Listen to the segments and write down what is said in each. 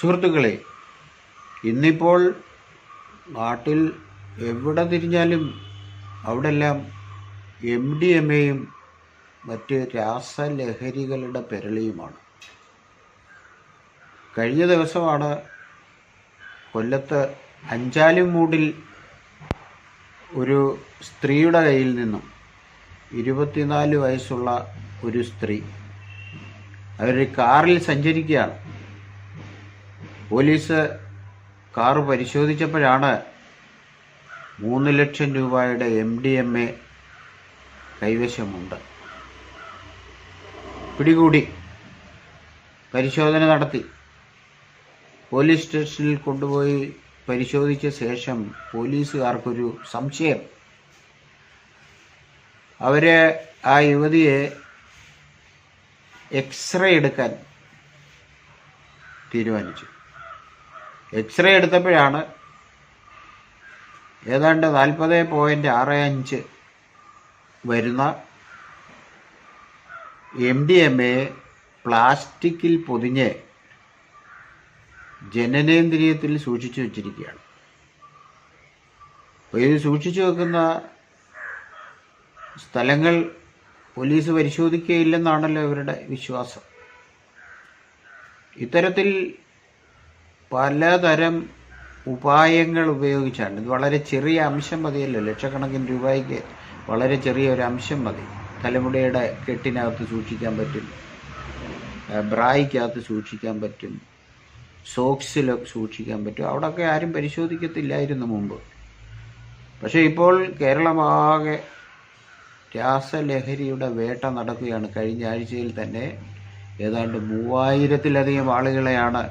സുഹൃത്തുക്കളെ ഇന്നിപ്പോൾ നാട്ടിൽ എവിടെ തിരിഞ്ഞാലും അവിടെല്ലാം എം ഡി എം എയും മറ്റ് രാസലഹരികളുടെ പെരളിയുമാണ്. കഴിഞ്ഞ ദിവസമാണ് കൊല്ലത്ത് അഞ്ചാലുമൂടിൽ ഒരു സ്ത്രീയുടെ കയ്യിൽ നിന്നും ഇരുപത്തിനാല് വയസ്സുള്ള ഒരു സ്ത്രീ അവർ കാറിൽ സഞ്ചരിക്കുകയാണ്. പോലീസ് കാറ് പരിശോധിച്ചപ്പോഴാണ് മൂന്ന് ലക്ഷം രൂപയുടെ എം ഡി എം എ കൈവശമുണ്ട്. പിടികൂടി പരിശോധന നടത്തി. പോലീസ് സ്റ്റേഷനിൽ കൊണ്ടുപോയി പരിശോധിച്ച ശേഷം പോലീസുകാർക്കൊരു സംശയം. അവരെ ആ യുവതിയെ എക്സ്റേ എടുക്കാൻ തീരുമാനിച്ചു. എക്സ്റേ എടുത്തപ്പോഴാണ് ഏതാണ്ട് നാൽപ്പത് പോയിന്റ് ആറ് അഞ്ച് വരുന്ന എം ഡി എം എ പ്ലാസ്റ്റിക്കിൽ പൊതിഞ്ഞ് ജനനേന്ദ്രിയത്തിൽ സൂക്ഷിച്ചു വച്ചിരിക്കുകയാണ്. ഇത് സൂക്ഷിച്ചു വെക്കുന്ന സ്ഥലങ്ങൾ പോലീസ് പരിശോധിക്കുകയില്ലെന്നാണല്ലോ ഇവരുടെ വിശ്വാസം. ഇത്തരത്തിൽ പലതരം ഉപായങ്ങൾ ഉപയോഗിച്ചാണ്. ഇത് വളരെ ചെറിയ അംശം മതിയല്ലോ. ലക്ഷക്കണക്കിന് രൂപയ്ക്ക് വളരെ ചെറിയ ഒരു അംശം മതി. തലമുടിയുടെ കെട്ടിനകത്ത് സൂക്ഷിക്കാൻ പറ്റും. ബ്രായിക്കകത്ത് സൂക്ഷിക്കാൻ പറ്റും. സോക്സിൽ സൂക്ഷിക്കാൻ പറ്റും. അവിടെയൊക്കെ ആരും പരിശോധിക്കത്തില്ലായിരുന്നു മുമ്പ്. പക്ഷേ ഇപ്പോൾ കേരളമാകെ രാസലഹരിയുടെ വേട്ട നടക്കുകയാണ്. കഴിഞ്ഞ ആഴ്ചയിൽ തന്നെ ഏതാണ്ട് മൂവായിരത്തിലധികം ആളുകളെയാണ്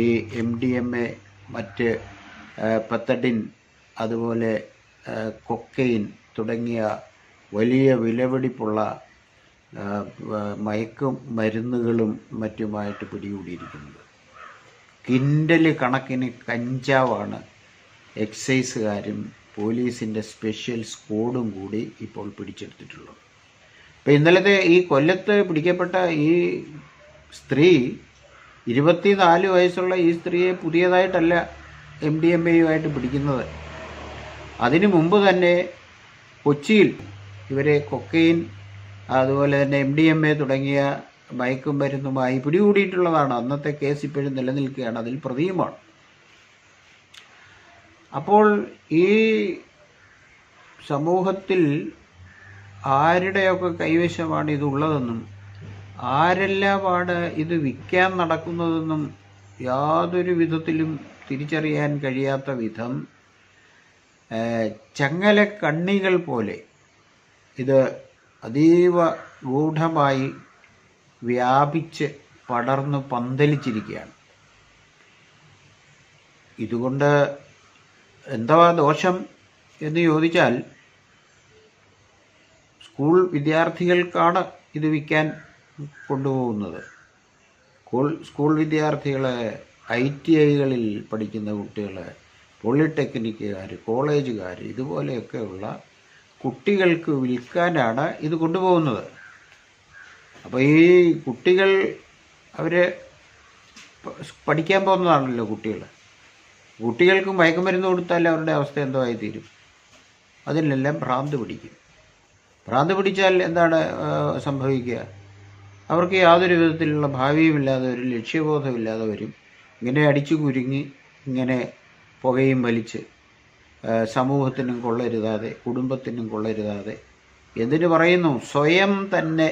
ഈ എം ഡി എം എ മറ്റ് പെത്തഡിൻ അതുപോലെ കൊക്കൈൻ തുടങ്ങിയ വലിയ വിലപിടിപ്പുള്ള മയക്കു മരുന്നുകളും മറ്റുമായിട്ട് പിടികൂടിയിരിക്കുന്നത്. കിൻഡൽ കണക്കിന് കഞ്ചാവാണ് എക്സൈസുകാരും പോലീസിന്റെ സ്പെഷ്യൽ സ്ക്വാഡും കൂടി ഇപ്പോൾ പിടിച്ചെടുത്തിട്ടുള്ളത്. ഇപ്പം ഇന്നലത്തെ ഈ കൊല്ലത്ത് പിടിക്കപ്പെട്ട ഈ സ്ത്രീ ഇരുപത്തിനാല് വയസ്സുള്ള ഈ സ്ത്രീയെ പുതിയതായിട്ടല്ല എം ഡി എം എയുമായിട്ട് പിടിക്കുന്നത്. അതിനു മുമ്പ് തന്നെ കൊച്ചിയിൽ ഇവരെ കൊക്കെയിൻ അതുപോലെ തന്നെ എം ഡി എം എ തുടങ്ങിയ മയക്കും മരുന്നുമായി പിടികൂടിയിട്ടുള്ളതാണ്. അന്നത്തെ കേസ് ഇപ്പോഴും നിലനിൽക്കുകയാണ്. അതിൽ പ്രതിയുമാണ്. അപ്പോൾ ഈ സമൂഹത്തിൽ ആരുടെയൊക്കെ കൈവശമാണ് ഇതുള്ളതെന്നും ആരെല്ലാമാണ് ഇത് വിൽക്കാൻ നടക്കുന്നതെന്നും യാതൊരു വിധത്തിലും തിരിച്ചറിയാൻ കഴിയാത്ത വിധം ചങ്ങല കണ്ണികൾ പോലെ ഇത് അതീവ ഗൂഢമായി വ്യാപിച്ച് പടർന്നു പന്തലിച്ചിരിക്കുകയാണ്. ഇതുകൊണ്ട് എന്താ ദോഷം എന്ന് ചോദിച്ചാൽ സ്കൂൾ വിദ്യാർത്ഥികൾക്കാണ് ഇത് വിൽക്കാൻ കൊണ്ടുപോകുന്നത്. സ്കൂൾ സ്കൂൾ വിദ്യാർത്ഥികളെ ഐ ടി ഐകളിൽ പഠിക്കുന്ന കുട്ടികളെ പോളിടെക്നിക്കുകാർ കോളേജുകാർ ഇതുപോലെയൊക്കെയുള്ള കുട്ടികൾക്ക് വിൽക്കാനാണ് ഇത് കൊണ്ടുപോകുന്നത്. അപ്പോൾ ഈ കുട്ടികൾ അവർ പഠിക്കാൻ പോകുന്നതാണല്ലോ കുട്ടികൾ. കുട്ടികൾക്ക് മയക്കുമരുന്ന് കൊടുത്താൽ അവരുടെ അവസ്ഥ എന്തോ ആയിത്തീരും. അതിലെല്ലാം ഭ്രാന്ത് പിടിക്കും. ഭ്രാന്ത് പിടിച്ചാൽ എന്താണ് സംഭവിക്കുക? അവർക്ക് യാതൊരു വിധത്തിലുള്ള ഭാവിയുമില്ലാതെ വരും ലക്ഷ്യബോധമില്ലാതെ വരും. ഇങ്ങനെ അടിച്ചു കുരുങ്ങി ഇങ്ങനെ പുകയും വലിച്ച് സമൂഹത്തിനും കൊള്ളരുതാതെ കുടുംബത്തിനും കൊള്ളരുതാതെ. എന്തിനു പറയുന്നു സ്വയം തന്നെ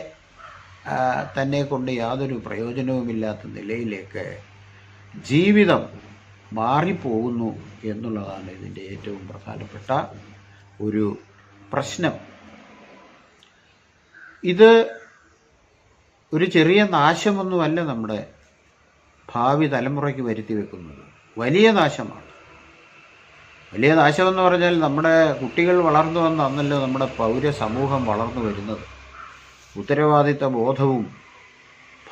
തന്നെ കൊണ്ട് യാതൊരു പ്രയോജനവുമില്ലാത്ത നിലയിലേക്ക് ജീവിതം മാറിപ്പോകുന്നു എന്നുള്ളതാണ് ഇതിന്റെ ഏറ്റവും പ്രധാനപ്പെട്ട ഒരു പ്രശ്നം. ഇത് ഒരു ചെറിയ നാശമൊന്നുമല്ല നമ്മുടെ ഭാവി തലമുറയ്ക്ക് വരുത്തി വെക്കുന്നത്. വലിയ നാശമാണ്. വലിയ നാശമെന്ന് പറഞ്ഞാൽ നമ്മുടെ കുട്ടികൾ വളർന്നു വന്ന അന്നല്ലോ നമ്മുടെ പൗര സമൂഹം വളർന്നു വരുന്നത്. ഉത്തരവാദിത്ത ബോധവും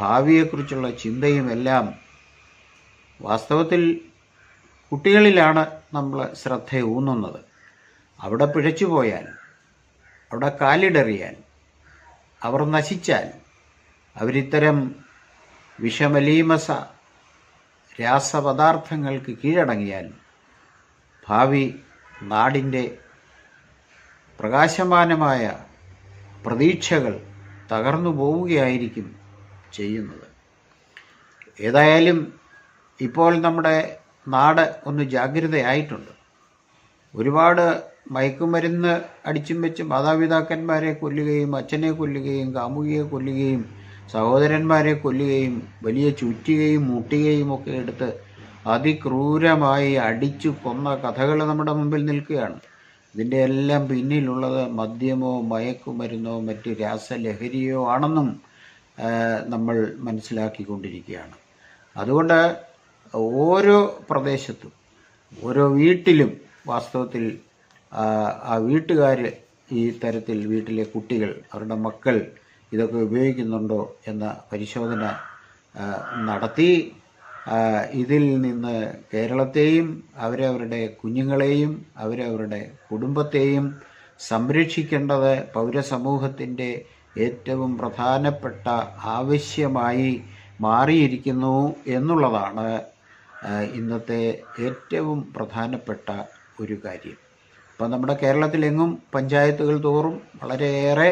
ഭാവിയെക്കുറിച്ചുള്ള ചിന്തയും എല്ലാം വാസ്തവത്തിൽ കുട്ടികളിലാണ് നമ്മൾ ശ്രദ്ധ ഊന്നുന്നത്. അവിടെ പിഴച്ചു പോയാൽ അവിടെ കാലിടറിയാൽ അവർ നശിച്ചാൽ അവരിത്തരം വിഷമലീമസ രാസപദാർത്ഥങ്ങൾക്ക് കീഴടങ്ങിയാൽ ഭാവി നാടിന്റെ പ്രകാശമാനമായ പ്രതീക്ഷകൾ തകർന്നു പോവുകയായിരിക്കും ചെയ്യുന്നത്. ഏതായാലും ഇപ്പോൾ നമ്മുടെ നാട് ഒന്ന് ജാഗ്രതയായിട്ടുണ്ട്. ഒരുപാട് മയക്കുമരുന്ന് അടിച്ചും വെച്ച് മാതാപിതാക്കന്മാരെ കൊല്ലുകയും അച്ഛനെ കൊല്ലുകയും കാമുകിയെ കൊല്ലുകയും സഹോദരന്മാരെ കൊല്ലുകയും വലിയ ചുറ്റുകയും മുട്ടുകയും ഒക്കെ എടുത്ത് അതിക്രൂരമായി അടിച്ചു കൊന്ന കഥകൾ നമ്മുടെ മുമ്പിൽ നിൽക്കുകയാണ്. ഇതിന്റെ എല്ലാം പിന്നിലുള്ളത് മദ്യമോ മയക്കുമരുന്നോ മറ്റ് രാസലഹരിയോ ആണെന്നും നമ്മൾ മനസ്സിലാക്കിക്കൊണ്ടിരിക്കുകയാണ്. അതുകൊണ്ട് ഓരോ പ്രദേശത്തും ഓരോ വീട്ടിലും വാസ്തവത്തിൽ ആ, വീട്ടുകാർ ഈ തരത്തിൽ വീട്ടിലെ കുട്ടികൾ അവരുടെ മക്കൾ ഇതൊക്കെ ഉപയോഗിക്കുന്നുണ്ടോ എന്ന പരിശോധന നടത്തി. ഇതിൽ നിന്ന് കേരളത്തെയും അവരവരുടെ കുഞ്ഞുങ്ങളെയും അവരവരുടെ കുടുംബത്തെയും സംരക്ഷിക്കേണ്ടത് പൗരസമൂഹത്തിന്റെ ഏറ്റവും പ്രധാനപ്പെട്ട ആവശ്യമായി മാറിയിരിക്കുന്നു എന്നുള്ളതാണ് ഇന്നത്തെ ഏറ്റവും പ്രധാനപ്പെട്ട ഒരു കാര്യം. ഇപ്പം നമ്മുടെ കേരളത്തിലെങ്ങും പഞ്ചായത്തുകൾ തോറും വളരെയേറെ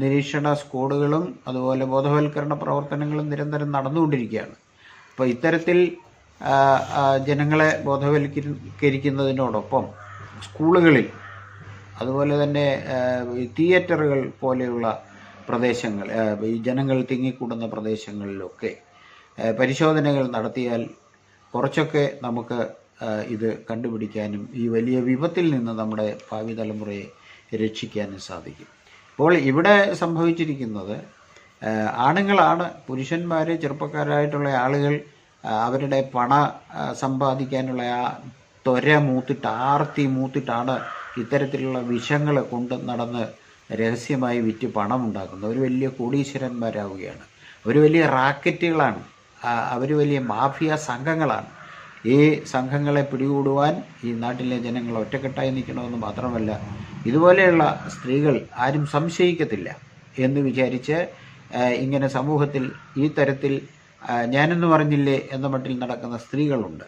നിരീക്ഷണ സ്ക്വാഡുകളും അതുപോലെ ബോധവൽക്കരണ പ്രവർത്തനങ്ങളും നിരന്തരം നടന്നുകൊണ്ടിരിക്കുകയാണ്. അപ്പോൾ ഇത്തരത്തിൽ ജനങ്ങളെ ബോധവൽക്കരിക്കുന്നതിനോടൊപ്പം സ്കൂളുകളിൽ അതുപോലെ തന്നെ തിയേറ്ററുകൾ പോലെയുള്ള പ്രദേശങ്ങൾ ഈ ജനങ്ങൾ തിങ്ങിക്കൂടുന്ന പ്രദേശങ്ങളിലൊക്കെ പരിശോധനകൾ നടത്തിയാൽ കുറച്ചൊക്കെ നമുക്ക് ഇത് കണ്ടുപിടിക്കാനും ഈ വലിയ വിപത്തിൽ നിന്ന് നമ്മുടെ ഭാവി തലമുറയെ രക്ഷിക്കാനും സാധിക്കും. ഇപ്പോൾ ഇവിടെ സംഭവിച്ചിരിക്കുന്നത് ആണുങ്ങളാണ് പുരുഷന്മാർ ചെറുപ്പക്കാരായിട്ടുള്ള ആളുകൾ അവരുടെ പണ സമ്പാദിക്കാനുള്ള ആ ത്വര മൂത്തിട്ട് ആർത്തി മൂത്തിട്ടാണ് ഇത്തരത്തിലുള്ള വിഷങ്ങൾ കൊണ്ട് നടന്ന് രഹസ്യമായി വിറ്റ് പണം ഉണ്ടാക്കുന്നത്. ഒരു വലിയ കോടീശ്വരന്മാരാവുകയാണ്. ഒരു വലിയ റാക്കറ്റുകളാണ്. അവർ വലിയ മാഫിയ സംഘങ്ങളാണ്. ഈ സംഘങ്ങളെ പിടികൂടുവാൻ ഈ നാട്ടിലെ ജനങ്ങൾ ഒറ്റക്കെട്ടായി നിൽക്കണമെന്ന് മാത്രമല്ല ഇതുപോലെയുള്ള സ്ത്രീകൾ ആരും സംശയിക്കത്തില്ല എന്ന് വിചാരിച്ച് ഇങ്ങനെ സമൂഹത്തിൽ ഈ തരത്തിൽ ഞാനെന്ന് പറഞ്ഞില്ലേ എന്ന മട്ടിൽ നടക്കുന്ന സ്ത്രീകളുണ്ട്.